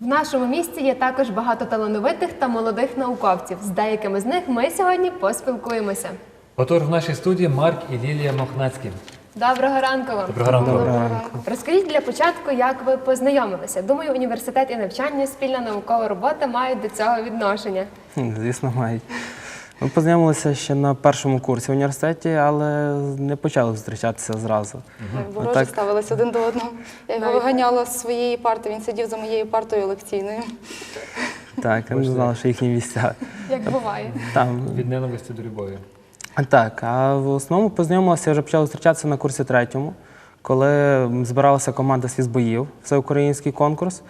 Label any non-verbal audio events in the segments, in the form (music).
В нашому місті є також багато талановитих та молодих науковців. З деякими з них ми сьогодні поспілкуємося. Отож, в нашій студії Марк і Лілія Мохнацькі. Доброго ранку вам. Доброго ранку. Доброго ранку. Розкажіть для початку, як ви познайомилися. Думаю, університет і навчання, спільна наукова робота мають до цього відношення. Звісно, мають. Ми познайомилися ще на першому курсі в університеті, але не почали зустрічатися зразу. Ворожі так. ставилися один до одного. Я його виганяла з своєї парти, він сидів за моєю партою лекційною. Так, я не знала, що їхні місця Як буває. там. Від ненависті до любові. Так, а в основному познайомилися, вже почали зустрічатися на курсі третьому, коли збиралася команда з фізбоїв, всеукраїнський конкурс.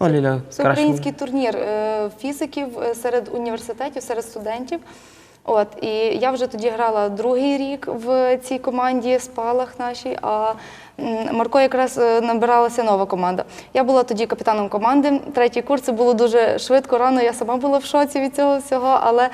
Ну, Ліля, Всеукраїнський турнір е, фізиків е, серед університетів, серед студентів. От і я вже тоді грала другий рік в цій команді спалах нашій. А Марко якраз е, набиралася нова команда. Я була тоді капітаном команди. Третій курс це було дуже швидко, рано. Я сама була в шоці від цього всього, але е,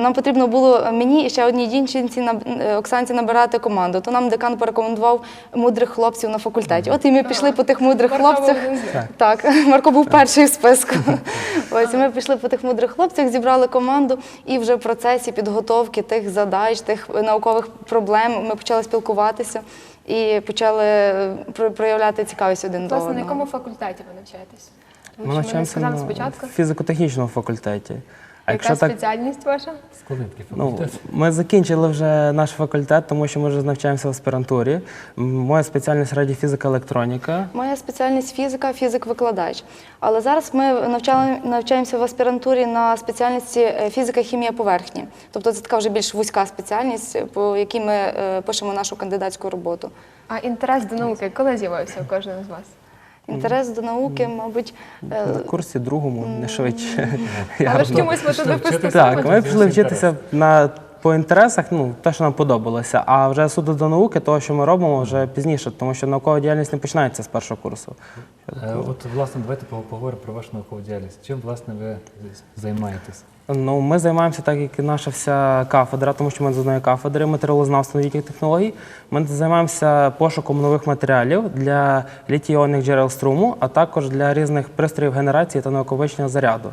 нам потрібно було мені і ще одній дівчинці е, Оксанці набирати команду. То нам декан порекомендував мудрих хлопців на факультеті. От і ми пішли по тих мудрих Марко хлопцях. (laughs) Так, (laughs) Марко був перший в списку. (laughs) Ось ми пішли по тих мудрих хлопцях, зібрали команду, і вже в процесі підготовки тих задач, тих наукових проблем ми почали спілкуватися і почали е, про- проявляти цікавість один до Власне, на якому факультеті ви навчаєтесь? Ми що не навчаємося сказали на спочатку. фізико-технічному факультеті. А Яка спеціальність ваша? Складний такий Ну, факультет. ми закінчили вже наш факультет, тому що ми вже навчаємося в аспірантурі. М, Моя спеціальність радіофізика електроніка. Моя спеціальність фізика, фізик-викладач. Але зараз ми навчали, навчаємося в аспірантурі на спеціальності е, фізика, хімія поверхні. Тобто це така вже більш вузька спеціальність, по якій ми е, пишемо нашу кандидатську роботу. А інтерес до науки коли з'явився у кожного з вас? Інтерес до науки, мабуть, е, На курсі другому, не швидше. Але ж чомусь ми туди вчитися. Так, ми пішли вчитися на по інтересах, ну те, що нам подобалося. А вже суду до науки, того, що ми робимо, вже пізніше, тому що наукова діяльність не починається з першого курсу. Е, От, власне, давайте поговоримо про вашу наукову діяльність. Чим, власне, ви займаєтесь? Ну, ми займаємося так, як і наша вся кафедра, тому що ми з одної кафедри матеріалознавства новітніх технологій. Ми займаємося пошуком нових матеріалів для літій-іонних джерел струму, а також для різних пристроїв генерації та накопичення заряду.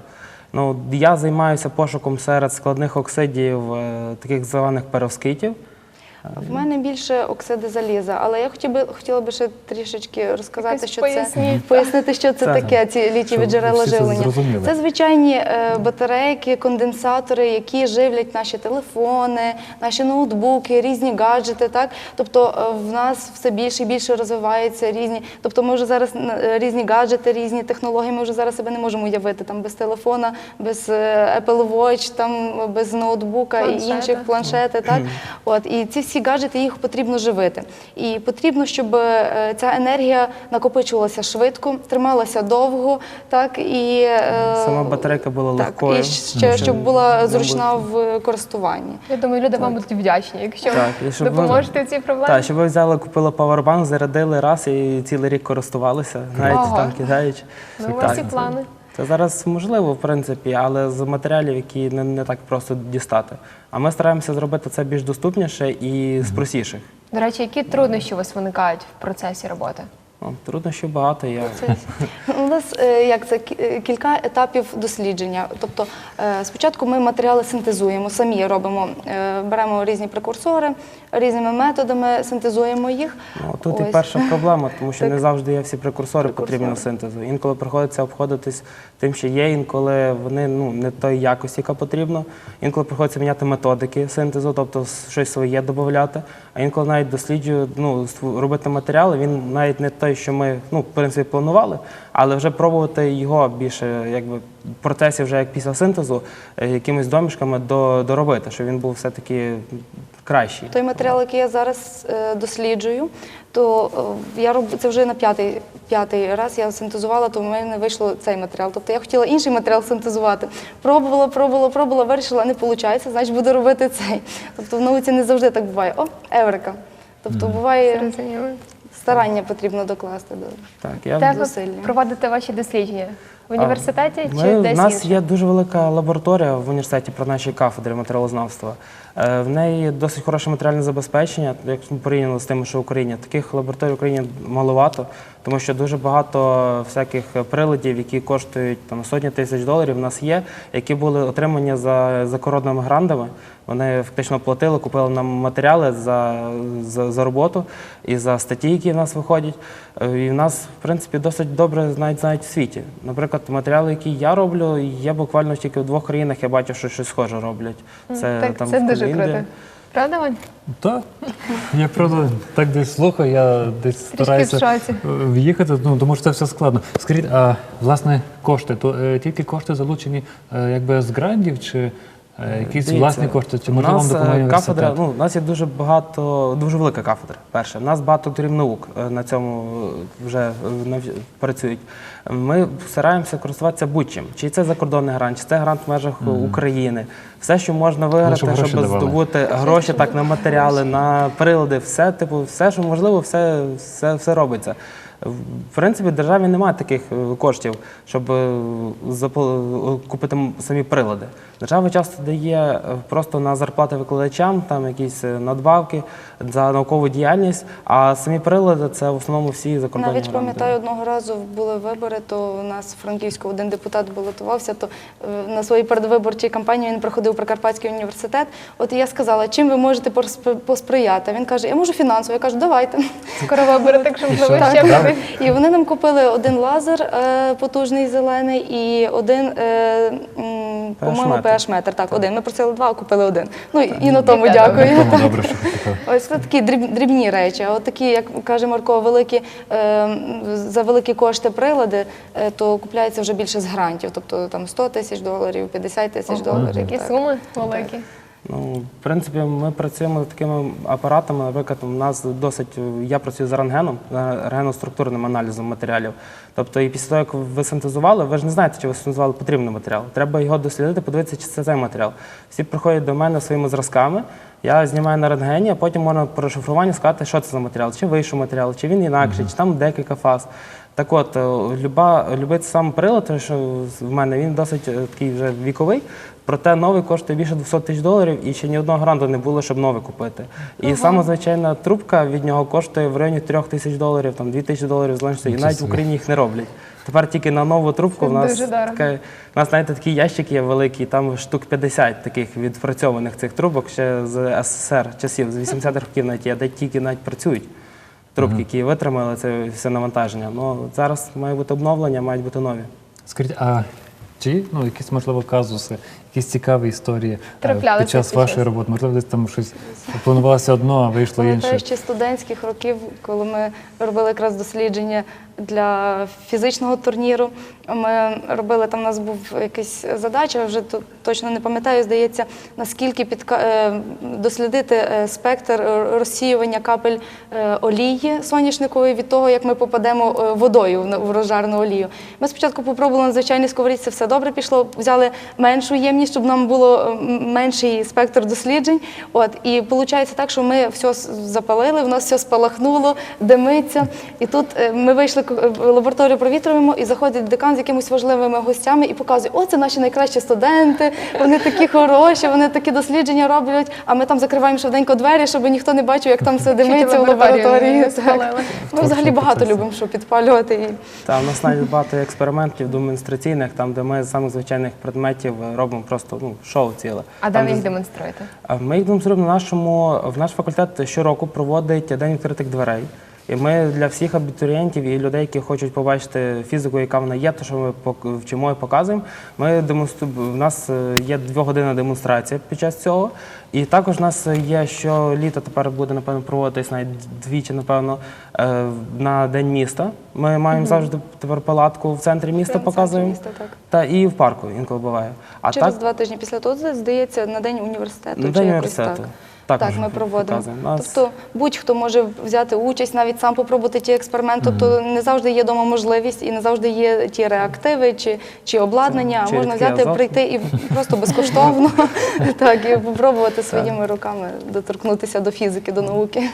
Ну, я займаюся пошуком серед складних оксидів, е, таких званих перовскитів. В мене більше оксиди заліза, але я хотіла би, хотіла би ще трішечки розказати, Якось що поясніть. це пояснити, що це Так. таке, ці літієві Щоб джерела всі це живлення. Це звичайні е, батарейки, конденсатори, які живлять наші телефони, наші ноутбуки, різні гаджети. Так, тобто е, в нас все більше і більше розвиваються різні. Тобто, ми вже зараз е, різні гаджети, різні технології. Ми вже зараз себе не можемо уявити там без телефона, без е, Apple Watch, там без ноутбука Планшета. і інших планшети. Так (clears throat) от і ці всі гаджети їх потрібно живити. І потрібно, щоб е, ця енергія накопичувалася швидко, трималася довго, так і е, Сама батарейка була так, легкою. і ще щоб була зручна в користуванні. Я думаю, люди вам будуть вдячні, якщо Так, і щоб ви- допоможете в цій проблемі. Так, щоб ви взяли, купили павербанк, зарядили раз і цілий рік користувалися, навіть Ага. там кидаючи. Ну, у вас і плани. Це зараз можливо, в принципі, але з матеріалів, які не, не так просто дістати. А ми стараємося зробити це більш доступніше і з простіших. До речі, які труднощі у вас виникають в процесі роботи? Ну, труднощів багато є. У нас е, як це кілька етапів дослідження. Тобто, е, спочатку ми матеріали синтезуємо, самі робимо, е, беремо різні прекурсори, різними методами синтезуємо їх. Ну, тут і перша проблема, тому що Так. не завжди є всі прекурсори потрібні до синтезу. Інколи приходиться обходитись тим, що є, інколи вони ну, не тої якості, яка потрібна. Інколи приходиться міняти методики синтезу, тобто щось своє додати. А інколи навіть досліджую, ну, робити матеріали, він навіть не той, що ми ну, в принципі планували, але вже пробувати його більше якби, в процесі, вже як після синтезу, е, якимись домішками до, доробити, щоб він був все-таки кращий. Той матеріал, який я зараз е, досліджую, то е, я роб... це вже на п'ятий, п'ятий раз я синтезувала, то в мене вийшло цей матеріал. Тобто я хотіла інший матеріал синтезувати. Пробувала, пробувала, пробувала, вирішила, не виходить, значить буду робити цей. Тобто в науці не завжди так буває. О, еврика. Тобто буває. Старання потрібно докласти до. Так, я Де ви зусилля. проводите ваші дослідження? В університеті Ми, чи в десь нас інше? є дуже велика лабораторія в університеті про нашій кафедрі матеріалознавства. Е, В неї досить хороше матеріальне забезпечення, ми порівняно з тим, що в Україні таких лабораторій в Україні маловато. тому що дуже багато всяких приладів, які коштують там сотні тисяч доларів, у нас є, які були отримані за закордонними грантами. Вони фактично платили, купили нам матеріали за, за, за роботу і за статті, які в нас виходять. Е, І в нас, в принципі, досить добре знають, знають в світі. Наприклад, матеріали, які я роблю, є буквально тільки в двох країнах, я бачу, що щось схоже роблять. Це так, там це в дуже Індії. круто. Правда, Вань? Так. Я правда так десь слухаю, я десь Трішки стараюся е, в'їхати, ну тому що це все складно. Скажіть, а власне кошти, то е, тільки кошти залучені е, якби з грантів, чи якісь Дивіться, власні кошти, чи можливо вам е, допомагає кафедра, ну, у нас є дуже багато, дуже велика кафедра. Перше, у нас багато докторів наук е, на цьому е, вже е, працюють. Ми стараємося користуватися будь-чим. Чи це закордонний грант, чи це грант в межах е, України. Все, що можна виграти, щоб щоб, гроші здобути гроші, так на матеріали, на прилади, все, типу, все, що можливо, все, все, все робиться. В принципі, в державі немає таких е, коштів, щоб е, купити самі прилади. Держава часто дає е, просто на зарплати викладачам, там якісь надбавки за наукову діяльність, а самі прилади це в основному всі закордонні Навіть пам'ятаю, одного разу були вибори, то у нас в Франківську один депутат балотувався, то на своїй передвиборчій кампанії він проходив Прикарпатський університет. От і я сказала, чим ви можете посприяти? Він каже, я можу фінансово. Я кажу, давайте. (laughs) Скоро вибори, так що можливо ще. І вони нам купили один лазер е, потужний зелений і один, е, по-моєму, PH-метр. Так, один. Ми просили два, а купили один. Ну і на тому дякую. (laughs) Добре, що. Ось це такі дріб- дрібні речі. А от такі, як каже Марко, великі е, за великі кошти прилади, то купляється вже більше з грантів, тобто там 100 тисяч доларів, 50 тисяч доларів. Такі суми великі. Ну, в принципі, ми працюємо такими апаратами. Наприклад, у нас досить я працюю з рентгеном, рентгеноструктурним аналізом матеріалів. Тобто, і після того, як ви синтезували, ви ж не знаєте, чи ви синтезували потрібний матеріал. Треба його дослідити, подивитися, чи це цей матеріал. Всі приходять до мене своїми зразками. Я знімаю на рентгені, а потім можна по розшифруванню сказати, що це за матеріал, чи вийшов матеріал, чи він інакший, чи там декілька фаз. Так от, е, люба, любий сам прилад, що в мене, він досить е, такий вже віковий, проте новий коштує більше 200 тисяч доларів і ще ні одного гранту не було, щоб новий купити. І сама звичайна трубка від нього коштує в районі 3 тисяч доларів, там 2 тисячі доларів залежно. І навіть в. Україні їх не роблять. Тепер тільки на нову трубку в нас така, у нас знаєте, такий ящик є великий, там штук 50 таких відпрацьованих цих трубок ще з СССР часів, з 80-х років навіть є, де тільки навіть працюють. Трубки, які витримали це все навантаження. Ну зараз має бути обновлення, мають бути нові. Скажіть, а чи ну, якісь можливо казуси, якісь цікаві історії е, Траплялися під час вашої роботи? Можливо, десь там щось планувалося одно, а вийшло Пам'ятаю інше. ще студентських років, коли ми робили якраз дослідження для фізичного турніру. Ми робили там. У нас був якась задача, вже точно не пам'ятаю. Здається, наскільки підка... е, дослідити е, спектр розсіювання капель олії соняшникової від того, як ми попадемо водою в розжарену олію. Ми спочатку попробували на звичайній сковорідці, все добре пішло. Взяли меншу ємність, щоб нам було е, менший спектр досліджень. От і виходить так, що ми все запалили, в нас все спалахнуло, димиться. І тут е, ми вийшли к- в лабораторію, провітрюємо, і заходить декан з якимись важливими гостями і показує: о, це наші найкращі студенти, вони такі хороші, вони такі дослідження роблять. А ми там закриваємо швиденько двері, щоб ніхто не бачив, як там все димиться в лабораторії. Так. Ми взагалі багато любимо, що підпалювати. І Та у нас навіть багато експериментів демонстраційних, там де ми з самих звичайних предметів е, робимо просто ну, шоу ціле. А де ви їх демонструєте? Ми їх демонструємо на нашому в наш факультет щороку проводить день відкритих дверей. І ми для всіх абітурієнтів і людей, які хочуть побачити фізику, яка вона є, то що ми вчимо і показуємо. Ми. В нас е, є двогодинна демонстрація під час цього. І також в нас є щоліто тепер буде напевно проводитись навіть двічі, напевно, е, на день міста. Ми маємо завжди тепер палатку в центрі міста, Прямо в центрі показуємо. міста, так. Та і в парку інколи буває. А через так два тижні після того, здається, на день університету. На чи день якось університету. Так. Також Так, ми проводимо. Нас- Тобто будь-хто може взяти участь, навіть сам попробувати ті експерименти. Тобто не завжди є дома можливість і не завжди є ті реактиви чи, чи обладнання. Це, а можна взяти, азот. прийти і просто безкоштовно (laughs) так, і попробувати своїми руками доторкнутися до фізики, до науки.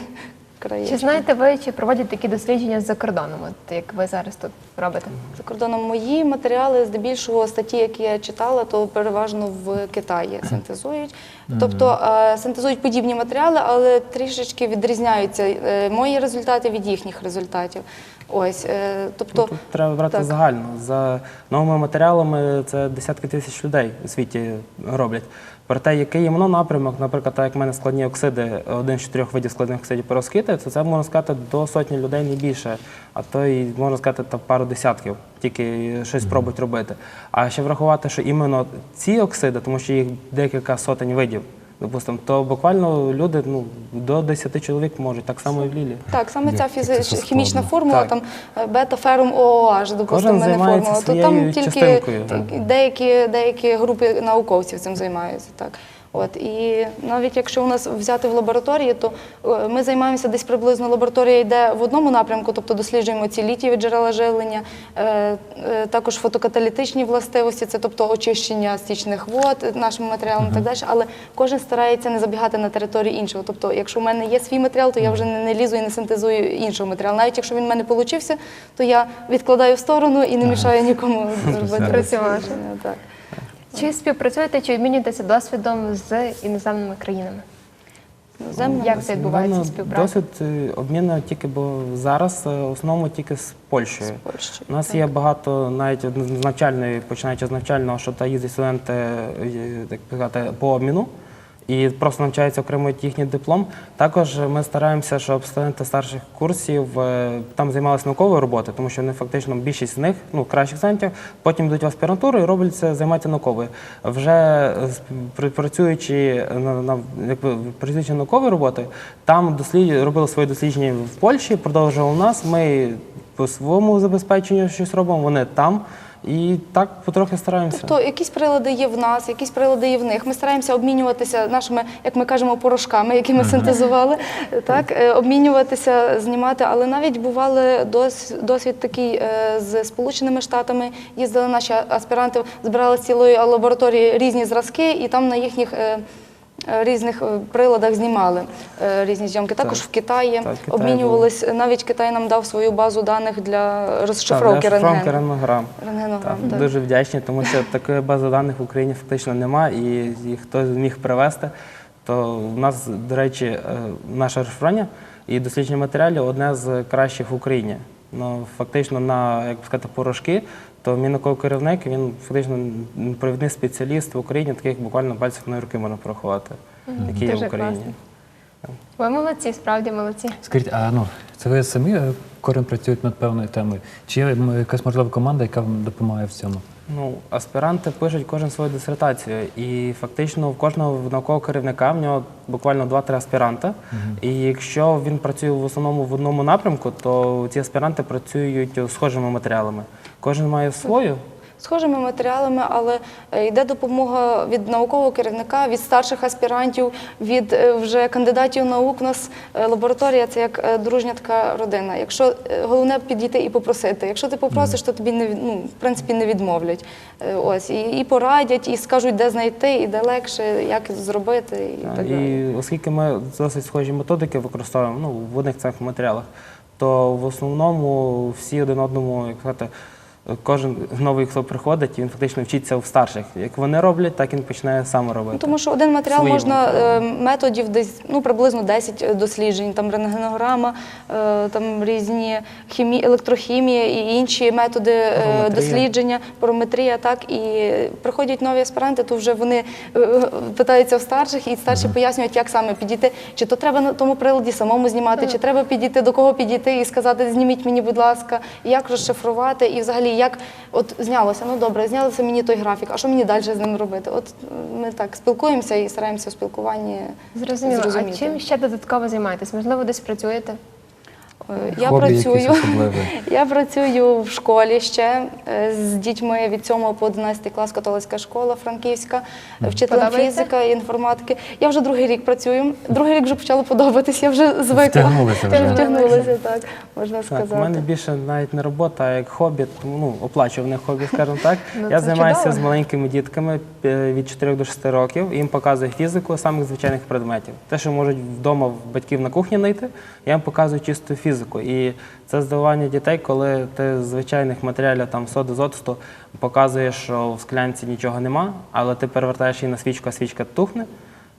Чи знаєте ви, чи проводять такі дослідження за кордоном, от як ви зараз тут робите? За кордоном мої матеріали, здебільшого статті, які я читала, то переважно в Китаї (clears throat) синтезують. Тобто е, синтезують подібні матеріали, але трішечки відрізняються е, мої результати від їхніх результатів. Ось, е, тобто, Ну, Тут треба брати так. загально. За новими матеріалами це десятки тисяч людей у світі роблять. Проте, який є напрямок, наприклад, так як в мене складні оксиди, один з чотирьох видів складних оксидів пероскити, то це можна сказати до сотні людей не більше, а то і можна сказати та пару десятків, тільки щось пробують робити. А ще врахувати, що іменно ці оксиди, тому що їх декілька сотень видів, допустимо, то буквально люди ну, до 10 чоловік можуть, так само і в Лілі. Так, саме ця фізична хімічна формула, Так. там е, бета-ферум ООАЖ, допустимо, Кожен мене формула. То там тільки частинкою. тільки деякі, деякі групи науковців цим займаються. Так. От, і навіть якщо у нас взяти в лабораторії, то е, ми займаємося десь приблизно лабораторія йде в одному напрямку, тобто досліджуємо ці літієві джерела живлення, е, е, також фотокаталітичні властивості, це тобто очищення стічних вод нашими матеріалами і так далі. Але кожен старається не забігати на територію іншого. Тобто, якщо в мене є свій матеріал, то я вже не, не лізу і не синтезую іншого матеріалу. Навіть якщо він в мене получився, то я відкладаю в сторону і не мішаю нікому (laughs) зробити Працювати. Чи співпрацюєте, чи обмінюєтеся досвідом з іноземними країнами? Іноземними Як це відбувається Ну, співпраця? Досвід е, обміну тільки, бо зараз е, в основному тільки з Польщею. З Польщею, У нас є багато навіть з навчальної, починаючи з навчального, що та їздять студенти е, так сказати, по обміну. І просто навчаються, отримують їхній диплом. Також ми стараємося, щоб студенти старших курсів е, там займалися науковою роботою, тому що вони фактично більшість з них, ну кращих студентів, потім йдуть в аспірантуру і роблять займаються науковою. Вже е, працюючи на, на якби працюючи науковою роботою, там дослід... робили свої дослідження в Польщі, продовжували у нас. Ми по своєму забезпеченню щось робимо, вони там. І так потрохи стараємося. Тобто якісь прилади є в нас, якісь прилади є в них. Ми стараємося обмінюватися нашими, як ми кажемо, порошками, які ми синтезували, так е, обмінюватися, знімати. Але навіть бували дос, досвід такий е, з Сполученими Штатами. Їздили наші аспіранти, збирали з цілої лабораторії різні зразки, і там на їхніх. Е, Різних е, приладах знімали е, різні зйомки. Також Так. в Китаї Так, в Китаї обмінювались. Навіть Китай нам дав свою базу даних для Так, розшифровки для шифровки рентгену. рентгенограм. рентгенограм. Так, так. Дуже вдячні, тому що такої бази даних в Україні фактично немає, і, і хто міг привезти, то в нас, до речі, наше розшифрування і дослідження матеріалів одне з кращих в Україні. Ну, фактично на як би сказати, порошки, то мій науковий керівник, він фактично провідний спеціаліст в Україні, таких буквально пальців на руки можна порахувати, які є в Дуже Україні. класно. Ви молодці, справді молодці. Скажіть, а ну це ви самі е, корен працюють над певною темою? Чи є м, якась можлива команда, яка вам допомагає в цьому? Ну, аспіранти пишуть кожен свою дисертацію, і фактично в кожного наукового керівника в нього буквально 2-3 аспіранта. І якщо він працює в основному в одному напрямку, то ці аспіранти працюють схожими матеріалами. Кожен має свою. Схожими матеріалами, але е, йде допомога від наукового керівника, від старших аспірантів, від е, вже кандидатів наук. У нас е, лабораторія це як дружня така родина. Якщо головне підійти і попросити. Якщо ти попросиш, то тобі не ну, в принципі не відмовлять. Ось і, і порадять, і скажуть, де знайти, і де легше, як зробити, і так далі. І оскільки ми досить схожі методики використовуємо ну, в одних цих матеріалах, то в основному всі один одному, як сказати, кожен новий, хто приходить, він фактично вчиться в старших. Як вони роблять, так він починає сам робити. Ну, тому що один матеріал Своїм можна е, методів десь ну приблизно 10 досліджень, там рентгенограма, е, там різні хімі, електрохімія і інші методи е, Парометрія. дослідження, парометрія. Так і приходять нові аспіранти, то вже вони е, питаються в старших, і старші пояснюють, як саме підійти. Чи то треба на тому приладі самому знімати, чи треба підійти до кого підійти і сказати, зніміть мені, будь ласка, як розшифрувати, і взагалі як от знялося. Ну добре, знялося мені той графік. А що мені далі з ним робити? От ми так спілкуємося і стараємося в спілкуванні. Зрозуміло. А чим ще додатково займаєтесь? Можливо, десь працюєте? Е, Я Хобі працюю. (laughs) Я працюю в школі ще е, з дітьми від 7 по 11 клас католицька школа франківська, вчителем фізики і інформатики. Я вже другий рік працюю. Другий рік вже почало подобатись, я вже звикла. Втягнулися вже. Втягнулася, так, можна Так, у мене більше навіть не робота, а як хобі, тому ну, оплачуване хобі, скажімо так. (laughs) Ну, Я займаюся чудово. з маленькими дітками е, від 4 до 6 років, їм показую фізику самих звичайних предметів. Те, що можуть вдома батьків на кухні знайти, я їм показую чисту фізику. І це здивування дітей, коли ти з звичайних матеріалів там соди з оцту показуєш, що в склянці нічого нема, але ти перевертаєш її на свічку, а свічка тухне.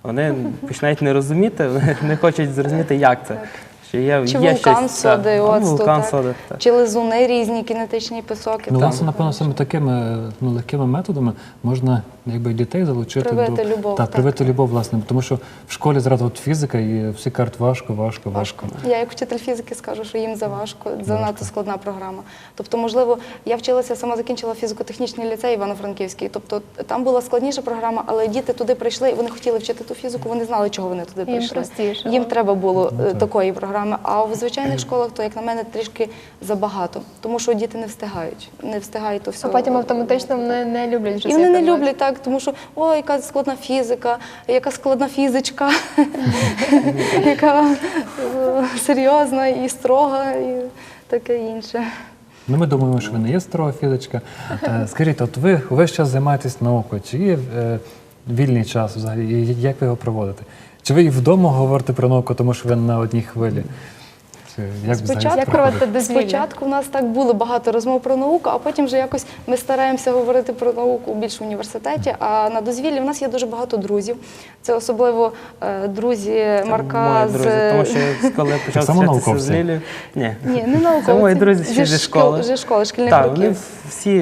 Вони (laughs) починають не розуміти, вони не хочуть зрозуміти, як це. Ще є, Чи є вулкан щось, соди, Ну, оцту, вулкан так. соди, так. чи лизуни різні, кінетичні пісоки. Ну, власне, напевно, саме такими ну, легкими методами можна якби дітей залучити Привити до любов, та, так. привити любов, власне, тому що в школі зразу от фізика, і всі кажуть важко, важко, важко. Я як вчитель фізики скажу, що їм заважко, занадто складна програма. Тобто, можливо, я вчилася, сама закінчила фізико-технічний ліцей Івано-Франківський. Тобто там була складніша програма, але діти туди прийшли, і вони хотіли вчити ту фізику, вони знали, чого вони туди прийшли. простіше. Їм треба було Ну, е, так. такої програми. А в звичайних школах, то як на мене, трішки забагато, тому що діти не встигають, не встигають то все. А потім автоматично вони не люблять вже І вони не люблять так, тому що о, яка складна фізика, яка складна фізичка, яка е, серйозна і строга, і таке інше. Ну, ми думаємо, що ви не є строга фізичка. Е, Скажіть, от ви весь час займаєтесь наукою, чи є е, вільний час взагалі, і як ви його проводите? Чи ви і вдома говорите про науку, тому що ви на одній хвилі? Чи як Спочатку-? Спочатку в нас так було багато розмов про науку, а потім вже якось ми стараємося говорити про науку більш в університеті. А на дозвіллі в нас є дуже багато друзів. Це особливо е, друзі Це Марка з друзі, тому що коли я почав зустрічатися з? Лілією, ні, ні, не науковці. Це мої друзі ще зі школи. Зі школи, шкільних Так, років. вони всі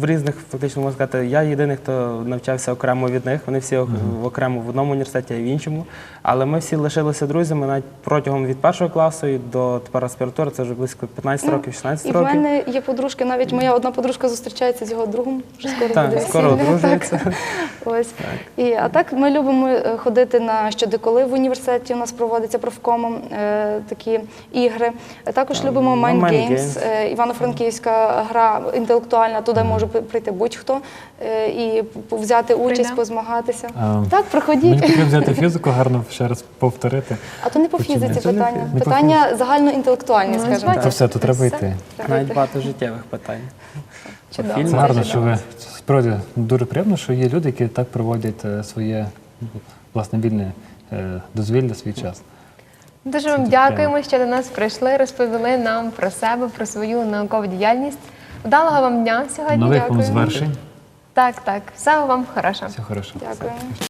в різних, фактично можна сказати, я єдиний, хто навчався окремо від них. Вони всі ок- окремо в одному університеті, а в іншому. Але ми всі лишилися друзями навіть протягом від першого класу і до тепер аспіратури, це вже близько 15 років, 16 І в років. мене є подружки, навіть моя одна подружка зустрічається з його другом, вже скоро Так, буде скоро весілля. одружується. Так. (laughs) Ось. І, а так ми любимо е, ходити на щодеколи в університеті. У нас проводиться профкомом е, такі ігри. Е, Також любимо ну, Mind Mind Games, Games. е, Івано-Франківська гра інтелектуальна, туди може при- прийти будь-хто е, і п- взяти участь, Прийдемо. позмагатися. А, Так, Мені потрібно взяти (laughs) фізику, гарно ще раз повторити. А то не по Починай. фізиці Це не питання. фі- не по Питання загальноінтелектуальні, Ну, скажімо так. все, то треба йти. Навіть багато життєвих питань. (laughs) Чудово. Це гарно, що ви справді дуже приємно, що є люди, які так проводять е, своє власне вільне е, дозвілля, свій час. Дуже вам дякуємо, що до нас прийшли, розповіли нам про себе, про свою наукову діяльність. Вдалого вам дня сьогодні. Нових вам Дякую. звершень. Так, так. Всього вам хорошого. Все хорошо. Дякую.